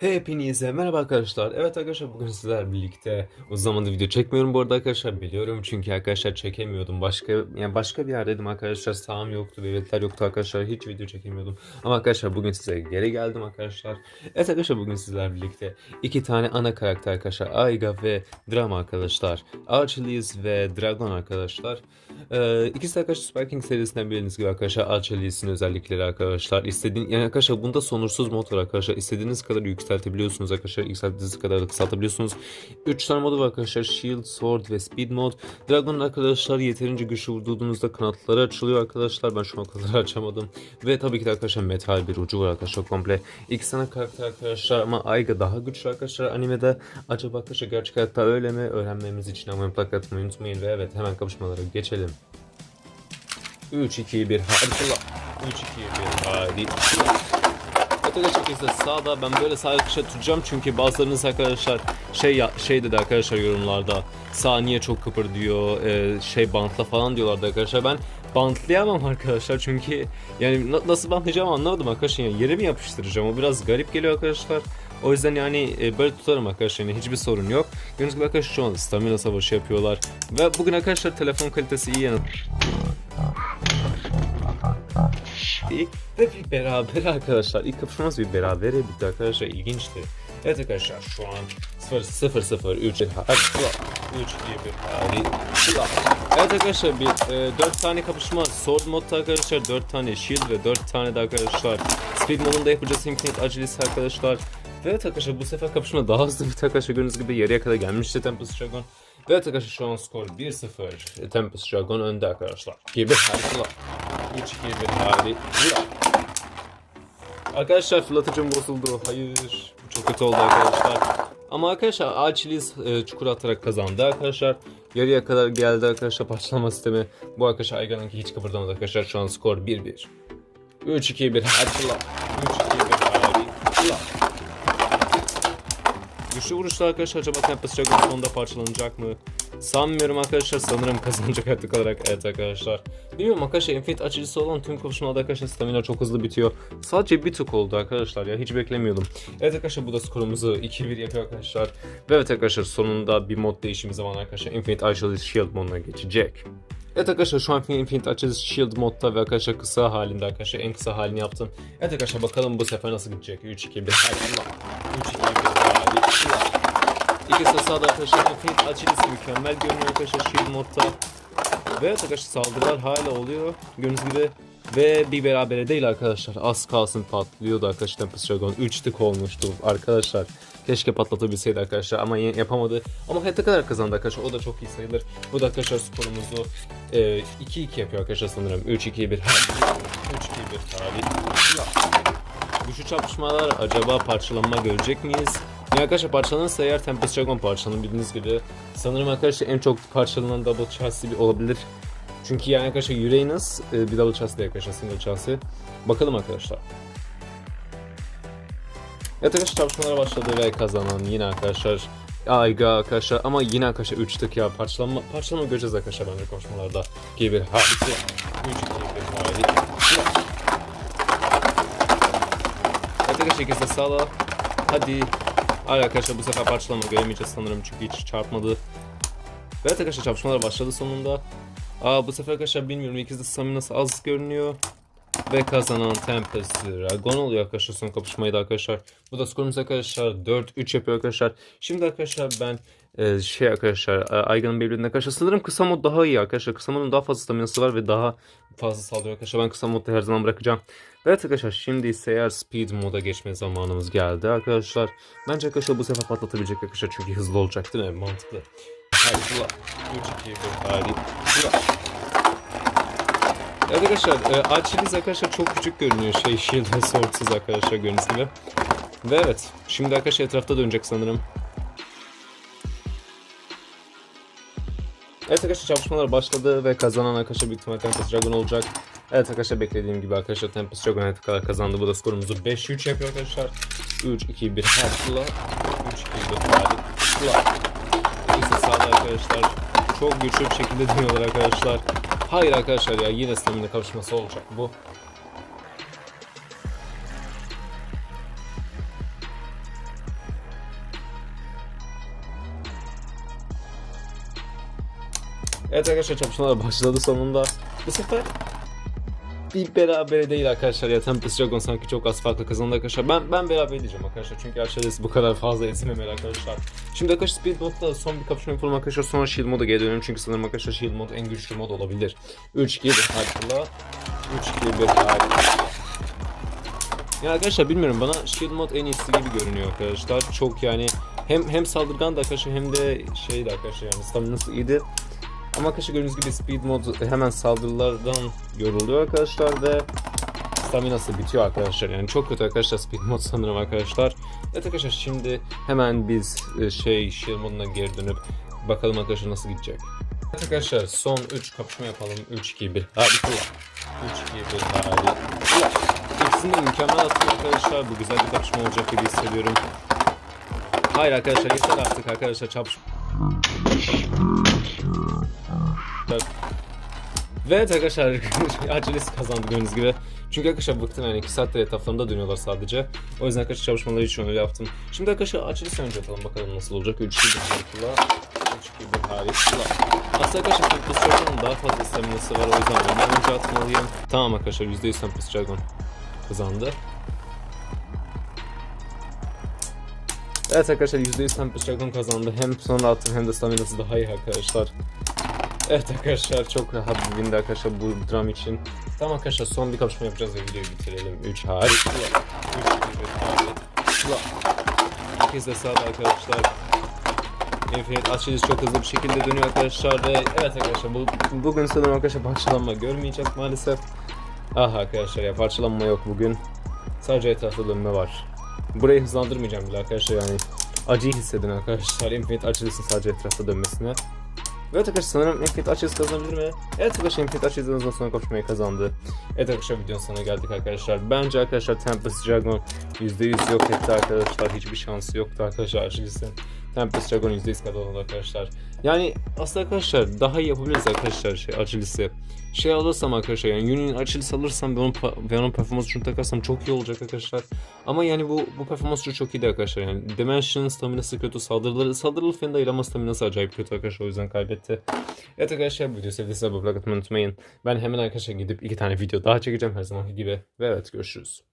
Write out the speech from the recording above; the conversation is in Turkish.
Hepinize merhaba arkadaşlar. Evet arkadaşlar bugün sizlerle birlikte uzun zamandır video çekmiyorum bu arada arkadaşlar biliyorum çünkü arkadaşlar çekemiyordum. Başka yani başka bir yerdeydim arkadaşlar. Sağım yoktu, devletler yoktu arkadaşlar. Hiç video çekemiyordum. Ama arkadaşlar bugün size geri geldim arkadaşlar. Evet arkadaşlar bugün sizlerle birlikte iki tane ana karakter arkadaşlar. Aiga ve Drama arkadaşlar. Archelies ve Dragon arkadaşlar. Ee, ikisi arkadaşlar Spy King serisinden bildiğiniz gibi arkadaşlar Archelies'in özellikleri arkadaşlar. İstediğin yani arkadaşlar bunda sonursuz mod var arkadaşlar. İstediğiniz kadar yükseltebiliyorsunuz arkadaşlar. Yükselttiğiniz kadar da kısaltabiliyorsunuz. 3 tane modu var arkadaşlar. Shield, Sword ve Speed mod. Dragon'un arkadaşlar yeterince güçlü vurduğunuzda kanatları açılıyor arkadaşlar. Ben şu an kadar açamadım. Ve tabii ki de arkadaşlar metal bir ucu var arkadaşlar komple. İki tane karakter arkadaşlar ama Aiga daha güçlü arkadaşlar animede. Acaba arkadaşlar gerçek hayatta öyle mi? Öğrenmemiz için ama mutlaka atmayı unutmayın. Ve evet hemen kapışmalara geçelim. 3 2 1 hadi 3 2 1 hadi. Arkadaşlar ise sağda ben böyle sağ kışa tutacağım çünkü bazılarınız arkadaşlar şey ya, şey dedi arkadaşlar yorumlarda sağ niye çok kıpır diyor e, şey bantla falan diyorlardı arkadaşlar ben bantlayamam arkadaşlar çünkü yani na- nasıl bantlayacağım anlamadım arkadaşlar yani yere mi yapıştıracağım o biraz garip geliyor arkadaşlar o yüzden yani e, böyle tutarım arkadaşlar yani hiçbir sorun yok. Gördüğünüz gibi arkadaşlar şu an stamina savaşı yapıyorlar. Ve bugün arkadaşlar telefon kalitesi iyi yani. İlk de bir beraber arkadaşlar. İlk kapışmamız bir beraber bitti arkadaşlar. İlginçti. Evet arkadaşlar şu an 0 0 0 3 hadi 3 2 1 hadi Evet arkadaşlar bir e, 4 tane kapışma sword modda arkadaşlar 4 tane shield ve 4 tane de arkadaşlar speed modunda yapacağız infinite agilis arkadaşlar. Ve evet arkadaşlar bu sefer kapışma daha hızlı bir arkadaşlar gördüğünüz gibi yarıya kadar gelmişti Tempest Dragon. Ve evet arkadaşlar şu an skor 1-0 Tempest Dragon önde arkadaşlar. Gibi harika. 3 2 1 hadi. Arkadaşlar fırlatıcım bozuldu. Hayır. Bu çok kötü oldu arkadaşlar. Ama arkadaşlar Archilis e, çukur atarak kazandı arkadaşlar. Yarıya kadar geldi arkadaşlar parçalama sistemi. Bu arkadaşlar Ayga'nınki hiç kıpırdamadı arkadaşlar. Şu an skor 1-1. 3-2-1 hadi la. 3-2-1 hadi la. Güçlü vuruşlar arkadaşlar acaba Tempest Dragon sonunda parçalanacak mı? Sanmıyorum arkadaşlar sanırım kazanacak artık olarak evet arkadaşlar. Bilmiyorum arkadaşlar Infinite açıcısı olan tüm kapışmalarda arkadaşlar stamina çok hızlı bitiyor. Sadece bir tık oldu arkadaşlar ya hiç beklemiyordum. Evet arkadaşlar bu da skorumuzu 2-1 yapıyor arkadaşlar. Ve evet arkadaşlar sonunda bir mod değişimi zamanı arkadaşlar Infinite Açıcı Shield moduna geçecek. Evet arkadaşlar şu an Infinite Açıcı Shield modda ve arkadaşlar kısa halinde arkadaşlar en kısa halini yaptım. Evet arkadaşlar bakalım bu sefer nasıl gidecek. 3-2-1 hadi Allah. 3-2-1 hadi Allah. İkisi sağda arkadaşlar Infinite Achilles mükemmel görünüyor arkadaşlar Shield modda. Ve arkadaşlar saldırılar hala oluyor gördüğünüz gibi. Ve bir berabere değil arkadaşlar. Az kalsın patlıyordu arkadaşlar Tempest Dragon. 3 tık olmuştu arkadaşlar. Keşke patlatabilseydi arkadaşlar ama yapamadı. Ama hayatta kadar kazandı arkadaşlar. O da çok iyi sayılır. Bu da arkadaşlar skorumuzu e, 2-2 yapıyor arkadaşlar sanırım. 3-2-1 hadi. 3-2-1 hadi. Güçlü çarpışmalar acaba parçalanma görecek miyiz? Arkadaşlar parçalanırsa eğer Tempest Dragon parçalanır bildiğiniz gibi. Sanırım arkadaşlar en çok parçalanan double chassis bir olabilir. Çünkü yani arkadaşlar Uranus e, bir double chassis arkadaşlar single chassis. Bakalım arkadaşlar. Evet arkadaşlar çarpışmalara başladı ve kazanan yine arkadaşlar Ayga arkadaşlar ama yine arkadaşlar 3 tık ya parçalanma parçalanma göreceğiz arkadaşlar bence konuşmalarda. Gibi harika. 3 2 1 harika. Evet arkadaşlar ikisi de sağla. Hadi. Hayır arkadaşlar bu sefer parçalama göremeyeceğiz sanırım çünkü hiç çarpmadı. Ve Evet arkadaşlar çarpışmalar başladı sonunda. Aa bu sefer arkadaşlar bilmiyorum ikisi de staminası az görünüyor. Ve kazanan Tempest Dragon oluyor arkadaşlar son kapışmayı da arkadaşlar. Bu da skorumuz arkadaşlar 4-3 yapıyor arkadaşlar. Şimdi arkadaşlar ben e, şey arkadaşlar e, Ayga'nın Beyblade'ine arkadaşlar sanırım kısa mod daha iyi arkadaşlar. Kısa modun daha fazla staminası var ve daha fazla saldırıyor arkadaşlar. Ben kısa modda her zaman bırakacağım. Evet arkadaşlar şimdi ise eğer speed moda geçme zamanımız geldi arkadaşlar. Bence arkadaşlar bu sefer patlatabilecek arkadaşlar çünkü hızlı olacak değil mi? Mantıklı. Hadi fırla. 3 2 1 hadi. Fırla. Evet arkadaşlar e, Archie'liz arkadaşlar çok küçük görünüyor şey shield ve swordsuz arkadaşlar gibi. Ve evet şimdi arkadaşlar etrafta dönecek sanırım. Evet arkadaşlar çarpışmalar başladı ve kazanan arkadaşlar büyük ihtimalle Tempest Dragon olacak. Evet arkadaşlar beklediğim gibi arkadaşlar Tempest Dragon evet kadar kazandı. Bu da skorumuzu 5-3 yapıyor arkadaşlar. 3, 2, 1 hadi 3, 2, 1 hadi İşte sağda arkadaşlar çok güçlü bir şekilde dönüyorlar arkadaşlar. Hayır arkadaşlar ya yine stamina kapışması olacak bu. Evet arkadaşlar çarpışmalar başladı sonunda. Bu sefer bir berabere değil arkadaşlar ya Tempest Dragon sanki çok az farklı kazandı arkadaşlar. Ben ben beraber diyeceğim arkadaşlar çünkü Archades bu kadar fazla ezilmemeli arkadaşlar. Şimdi arkadaşlar Speed modda son bir kapışma yapalım arkadaşlar sonra Shield moda geri dönelim çünkü sanırım arkadaşlar Shield mod en güçlü mod olabilir. 3 2 1 harika. 3 2 1 harika. Ya arkadaşlar bilmiyorum bana Shield mod en iyisi gibi görünüyor arkadaşlar. Çok yani hem hem saldırgan da arkadaşlar hem de şey de arkadaşlar yani staminası iyiydi. Ama arkadaşlar gördüğünüz gibi speed mod hemen saldırılardan yoruluyor arkadaşlar ve staminası bitiyor arkadaşlar. Yani çok kötü arkadaşlar speed mod sanırım arkadaşlar. Evet arkadaşlar şimdi hemen biz e, şey shield moduna geri dönüp bakalım arkadaşlar nasıl gidecek. Evet arkadaşlar son 3 kapışma yapalım. 3 2 1. Hadi kula. 3 2 1 hadi. Kula. İkisini de mükemmel attım arkadaşlar. Bu güzel bir kapışma olacak gibi hissediyorum. Hayır arkadaşlar yeter artık arkadaşlar çarpışma. Ve evet arkadaşlar acelesi kazandı gördüğünüz gibi. Çünkü arkadaşlar bıktım yani 2 saattir etraflarında dönüyorlar sadece. O yüzden arkadaşlar çalışmaları için öyle yaptım. Şimdi arkadaşlar acelesi önce atalım bakalım nasıl olacak. 3 2 1 harika. 3 2 1 harika. Aslında arkadaşlar Tempest Dragon'un daha fazla staminası var o yüzden ondan önce atmalıyım. Tamam arkadaşlar %100 Tempest Dragon kazandı. Evet arkadaşlar %100 Tempest Dragon kazandı. Hem sonra attım hem de staminası daha iyi arkadaşlar. Evet arkadaşlar çok rahat bir windi arkadaşlar bu dram için. Tamam arkadaşlar son bir kapışma yapacağız ve videoyu bitirelim. 3 harika. 3 harika. Herkes de sağda arkadaşlar. Infinite Achilles çok hızlı bir şekilde dönüyor arkadaşlar ve evet arkadaşlar bu, bugün sanırım arkadaşlar parçalanma görmeyeceğiz maalesef. Ah arkadaşlar ya parçalanma yok bugün. Sadece etrafta dönme var. Burayı hızlandırmayacağım bile arkadaşlar yani. Acıyı hissedin arkadaşlar Infinite Achilles'in sadece etrafta dönmesine. Evet arkadaşlar sanırım Infinite Achilles kazanabilir mi? Evet arkadaşlar Infinite Achilles'in ondan sonra kapışmayı kazandı. Evet arkadaşlar videonun sonuna geldik arkadaşlar. Bence arkadaşlar Tempest Dragon %100 yok etti arkadaşlar. Hiçbir şansı yoktu arkadaşlar Achilles'in. Tempest Dragon %100 kazandı arkadaşlar. Yani aslında arkadaşlar daha iyi yapabiliriz arkadaşlar şey Achilles'i. Şey alırsam arkadaşlar yani Union Achilles alırsam ve onun, ve onun performansını takarsam çok iyi olacak arkadaşlar. Ama yani bu bu performans çok iyiydi arkadaşlar yani. Dimension staminası kötü, saldırıları saldırılı fen değil ama staminası acayip kötü arkadaşlar o yüzden kaybetti. Evet arkadaşlar bu videoyu sevdiyseniz abone olmayı unutmayın. Ben hemen arkadaşlar gidip iki tane video daha çekeceğim her zamanki gibi. Ve evet görüşürüz.